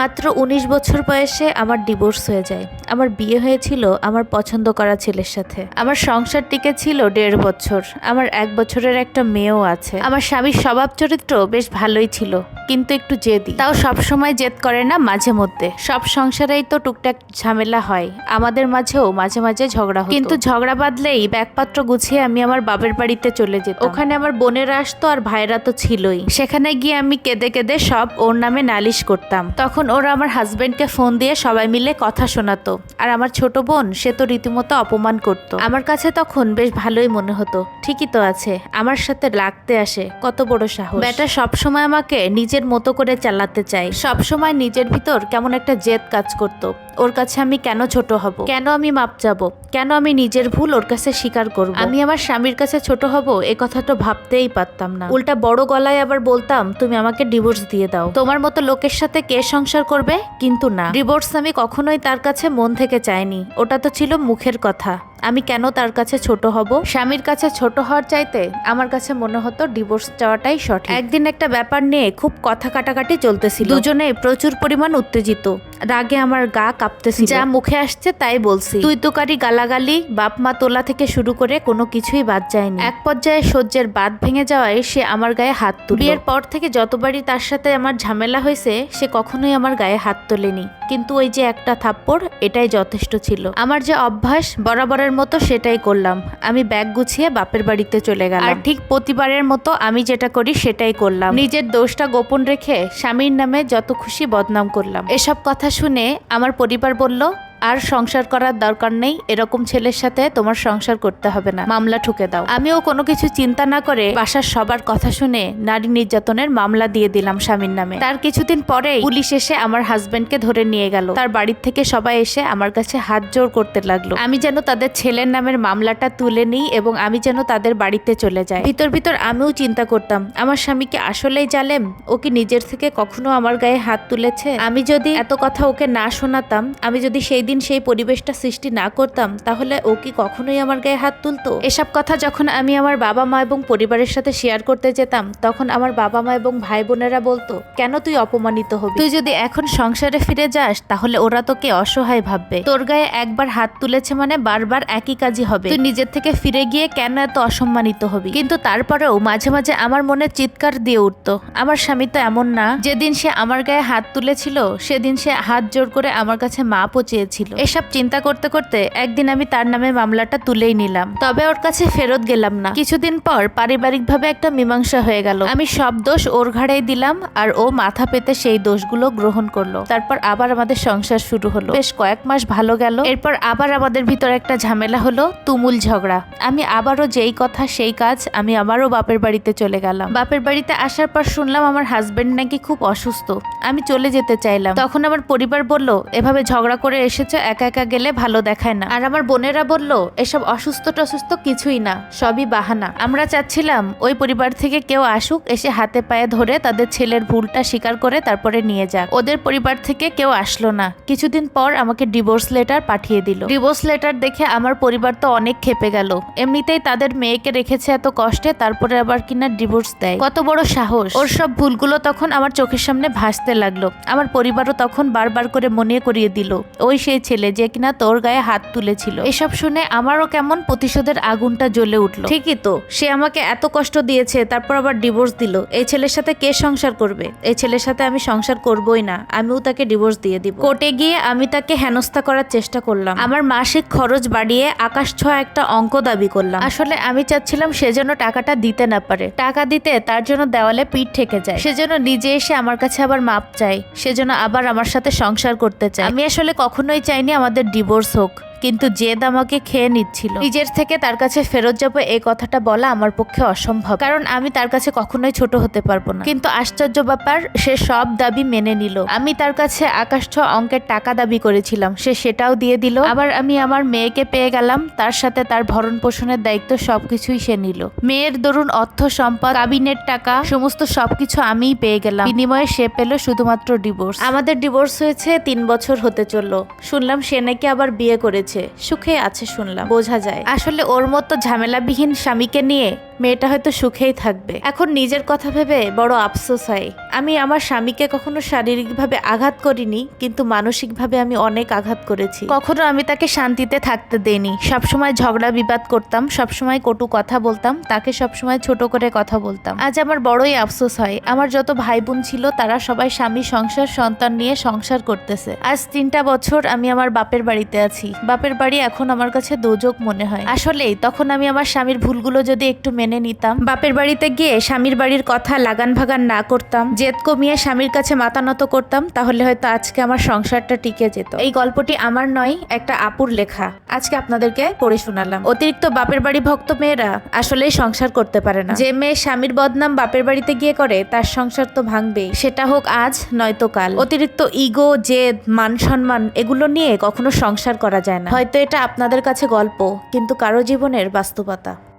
মাত্র উনিশ বছর বয়সে আমার ডিভোর্স হয়ে যায়। আমার বিয়ে হয়েছিল আমার পছন্দ করা ছেলের সাথে। আমার সংসার টিকে ছিল দেড় বছর। আমার এক বছরের একটা মেয়েও আছে। আমার স্বামীর স্বভাব চরিত্র বেশ ভালোই ছিল, কিন্তু একটু জেদি। তাও সব সময় জেদ করে না মাঝে মধ্যে। সব সংসারেই তো টুকটাক ঝামেলা হয়। আমাদের মাঝেও মাঝে মাঝে ঝগড়া কিন্তু ঝগড়া বাঁধলেই ব্যাগপত্র গুছিয়ে আমি আমার বাপের বাড়িতে চলে যেত ওখানে আমার বোনেরা আসতো আর ভাইরা তো ছিলই। সেখানে গিয়ে আমি কেঁদে কেঁদে সব ওর নামে নালিশ করতাম। তখন ওরা আমার হাজব্যান্ডকে ফোন দিয়ে সবাই মিলে কথা শোনাতো। আর আমার ছোট বোন, সে তো রীতিমতো অপমান করত। আমার কাছে তখন বেশ ভালোই মনে হতো। ঠিকই তো আছে, আমার সাথে লাগতে আসে, কত বড় সাহস। বেটা সবসময় আমাকে নিজের মতো করে চালাতে চাই সবসময় নিজের ভিতর কেমন একটা জেদ কাজ করত। ওর কাছে আমি কেন ছোট হব? কেন আমি মাপ যাব কেন আমি নিজের ভুল ওর কাছে স্বীকার করব? আমি আমার স্বামীর কাছে ছোট হব, এ কথাটা ভাবতেই পারতাম না। উল্টা বড় গলায় আবার বলতাম, তুমি আমাকে ডিভোর্স দিয়ে দাও। তোমার মতো লোকের সাথে কে সংসার করবে? কিন্তু না। ডিভোর্স আমি কখনোই তার কাছে মন থেকে চাইনি। ওটা তো ছিল মুখের কথা। আমি কেন তার কাছে ছোট হব? স্বামীর কাছে ছোট হওয়ার চাইতে আমার কাছে মনে হতো ডিভোর্স চাওয়াটাই সঠিক। একদিন একটা ব্যাপার নিয়ে খুব কথা কাটাকাটি চলতেছিল। দুজনে প্রচুর পরিমাণ উত্তেজিত। রাগে আমার গা কাঁপতেছিল। যা মুখে আসছে তাই বলছি। তুই তুকারি গালাগালি, বাপ মা তোলা থেকে শুরু করে কোনো কিছুই বাদ যায়নি। এক পর্যায়ে সহ্যের বাদ ভেঙে যাওয়ায় সে আমার গায়ে হাত তুলে বিয়ের পর থেকে যতবারই তার সাথে আমার ঝামেলা হয়েছে, সে কখনোই আমার গায়ে হাত তোলেনি। কিন্তু ওই যে একটা থাপ্পড়, এটাই যথেষ্ট ছিল। আমার যে অভ্যাস, বরাবরের মতো সেটাই করলাম। আমি ব্যাগ গুছিয়ে বাপের বাড়িতে চলে গেলাম। আর ঠিক প্রতিবারের মতো আমি যেটা করি, সেটাই করলাম। নিজের দোষটা গোপন রেখে স্বামীর নামে যত খুশি বদনাম করলাম। এসব কথা শুনে আমার পরিবার বলল আর সংসার করার দরকার নেই, এরকম ছেলের সাথে তোমার সংসার করতে হবে না। মামলা ঠুকে দাও। আমিও কোনো কিছু চিন্তা না করে বাসার সবার কথা শুনে নারী নির্যাতনের মামলা দিয়ে দিলাম স্বামীর নামে। তার কিছুদিন পরে পুলিশ এসে আমার হাজবেন্ডকে ধরে নিয়ে গেল। তার বাড়ির থেকে সবাই এসে আমার কাছে হাত জোর করতে লাগল। আমি যেন তাদের ছেলের নামের মামলাটা তুলে নিই এবং আমি যেন তাদের বাড়িতে চলে যাই। ভিতর ভিতর আমিও চিন্তা করতাম, আমার স্বামীকে আসলেই জালেম? ও কি নিজের থেকে কখনো আমার গায়ে হাত তুলেছে? আমি যদি এত কথা ওকে না শোনাতাম, আমি যদি সেই দিন সেই পরিবেশটা সৃষ্টি না করতাম, তাহলে ও কি কখনোই আমার গায়ে হাত তুলতো? এসব কথা যখন আমি আমার বাবা মা এবং পরিবারের সাথে শেয়ার করতে যেতাম, তখন আমার বাবা মা এবং ভাই বোনেরা বলতো, কেন তুই অপমানিত হবি? তুই যদি এখন সংসারে ফিরে যাস, তাহলে ওরা তোকে অসহায় ভাববে। তোর গায়ে একবার হাত তুলেছে মানে বারবার একই কাজই হবে। তুই নিজের থেকে ফিরে গিয়ে কেন এত অসম্মানিত হবি? কিন্তু তারপরেও মাঝে মাঝে আমার মনে চিৎকার দিয়ে উঠতো, আমার স্বামী তো এমন না। যেদিন সে আমার গায়ে হাত তুলেছিল, সেদিন সে হাত জোর করে আমার কাছে মাপও চেয়েছিল এসব চিন্তা করতে করতে একদিন আমি তার নামে মামলাটা তুলেই নিলাম। তবে ওর কাছে ফেরত গেলাম না। কিছুদিন পর পারিবারিকভাবে একটা মীমাংসা হয়ে গেল। আমি সব দোষ ওর ঘাড়েই দিলাম আর ও মাথা পেতে সেই দোষগুলো গ্রহণ করল। তারপর আবার আমাদের সংসার শুরু হলো। বেশ কয়েক মাস ভালো গেল। এরপর আবার আমাদের ভিতর একটা ঝামেলা হলো তুমুল ঝগড়া। আমি আবারও যেই কথা সেই কাজ আমি আবারও বাপের বাড়িতে চলে গেলাম। বাপের বাড়িতে আসার পর শুনলাম আমার হাজবেন্ড নাকি খুব অসুস্থ। আমি চলে যেতে চাইলাম। তখন আমার পরিবার বলল, এভাবে ঝগড়া করে এসেছ একা একা গেলে ভালো দেখায় না। আর আমার বোনেরা বলল, এসব অসুস্থ টসুস্থ কিছুই না, সবই বাহানা। আমরা চাচ্ছিলাম, ওই পরিবার থেকে কেউ আসুক, এসে হাতে পায়ে ধরে তাদের ছেলের ভুলটা স্বীকার করে তারপরে নিয়ে যাক। ওদের পরিবার থেকে কেউ আসলো না। কিছুদিন পর আমাকে ডিভোর্স লেটার পাঠিয়ে দিল। ডিভোর্স লেটার দেখে আমার পরিবার তো অনেক খেপে গেল। এমনিতেই তাদের মেয়েকে রেখেছে এত কষ্টে, তারপরে আবার কিনা ডিভোর্স দেয়? কত বড় সাহস! ওর সব ভুলগুলো তখন আমার চোখের সামনে ভাসতে লাগল। আমার পরিবারও তখন বারবার করে মনে করিয়ে দিল। ওই সেই ছেলে যে কিনা তোর গায়ে হাত তুলেছিল। এসব শুনে আমারও কেমন প্রতিশোধের আগুনটা জ্বলে উঠল। ঠিকই তো, সে আমাকে এত কষ্ট দিয়েছে, তারপর আবার ডিভোর্স দিল। এই ছেলের সাথে কে সংসার করবে? এই ছেলের সাথে আমি সংসার করবই না, আমিও তাকে ডিভোর্স দিয়ে দিব। কোর্টে গিয়ে আমি তাকে হেনস্থা করার চেষ্টা করলাম। আমার মাসিক খরচ বাড়িয়ে আকাশ ছোঁয়া একটা অঙ্ক দাবি করলাম। আসলে আমি চাচ্ছিলাম সে যেন টাকাটা দিতে না পারে। টাকা দিতে তার জন্য দেওয়ালে পিঠ ঠেকে যায়। সেজন্য নিজে এসে আমার কাছে আবার মাপ চাই সেজন্য আবার আমার সাথে সংসার করতে চাই আমি আসলে কখনোই চাইনি আমাদের ডিভোর্স হোক। কিন্তু জেদ আমাকে খেয়ে নিচ্ছিল। নিজের থেকে তার কাছে ফেরত যাব এই কথাটা বলা আমার পক্ষে অসম্ভব। কারণ আমি তার কাছে কখনোই ছোট হতে পারব না। কিন্তু আশ্চর্য ব্যাপার, সে সব দাবি মেনে নিল। আমি তার কাছে আকাশ ছোঁয়া অঙ্কের টাকা দাবি করেছিলাম। সে সেটাও দিয়ে দিল। আবার আমি আমার মেয়েকে পেয়ে গেলাম। তার সাথে তার ভরণ পোষণের দায়িত্ব সবকিছুই সে নিল। মেয়ের দরুন অর্থ, সম্পদ, কাবিনের টাকা, সমস্ত সবকিছু আমিই পেয়ে গেলাম। বিনিময়ে সে পেল শুধুমাত্র ডিভোর্স আমাদের ডিভোর্স হয়েছে তিন বছর হতে চলল। শুনলাম সে নাকি আবার বিয়ে করেছে সুখে আছে শুনলাম। বোঝা যায়। আসলে ওর মতো ঝামেলাবিহীন স্বামীকে নিয়ে মেয়েটা হয়তো সুখেই থাকবে। এখন নিজের কথা ভেবে বড় আফসোস হয়। আমি আমার স্বামীকে কখনো শারীরিকভাবে আঘাত করিনি, কিন্তু মানসিকভাবে আমি অনেক আঘাত করেছি। কখনো আমি তাকে শান্তিতে থাকতে দেইনি। সবসময় ঝগড়া বিবাদ করতাম, সবসময় কটু কথা বলতাম, তাকে সবসময় ছোট করে কথা বলতাম। আজ আমার বড়ই আফসোস হয়। আমার যত ভাই বোন ছিল, তারা সবাই স্বামী, সংসার, সন্তান নিয়ে সংসার করতেছে। আজ তিনটা বছর আমি আমার বাপের বাড়িতে আছি। বাপের বাড়ি এখন আমার কাছে দোজক মনে হয়। আসলেই, তখন আমি আমার স্বামীর ভুলগুলো যদি একটু নিতাম। বাপের বাড়িতে গিয়ে স্বামীর বাড়ির কথা লাগান ভাগান না করতাম। জেদ কমিয়ে স্বামীর কাছে মাথা নত করতাম, তাহলে হয়তো আজকে আমার সংসারটা টিকে যেত। এই গল্পটি আমার নয়, একটা আপুর লেখা। আজকে আপনাদেরকে পড়ে শোনালাম। অতিরিক্ত বাপের বাড়ি ভক্ত মেয়েরা আসলেই সংসার করতে পারে না। যে মেয়ে স্বামীর বদনাম বাপের বাড়িতে গিয়ে করে, তার সংসার তো ভাঙবেই। সেটা হোক আজ, নয়তো কাল। অতিরিক্ত ইগো, জেদ, মান সম্মান, এগুলো নিয়ে কখনো সংসার করা যায় না। হয়তো এটা আপনাদের কাছে গল্প, কিন্তু কারও জীবনের বাস্তবতা।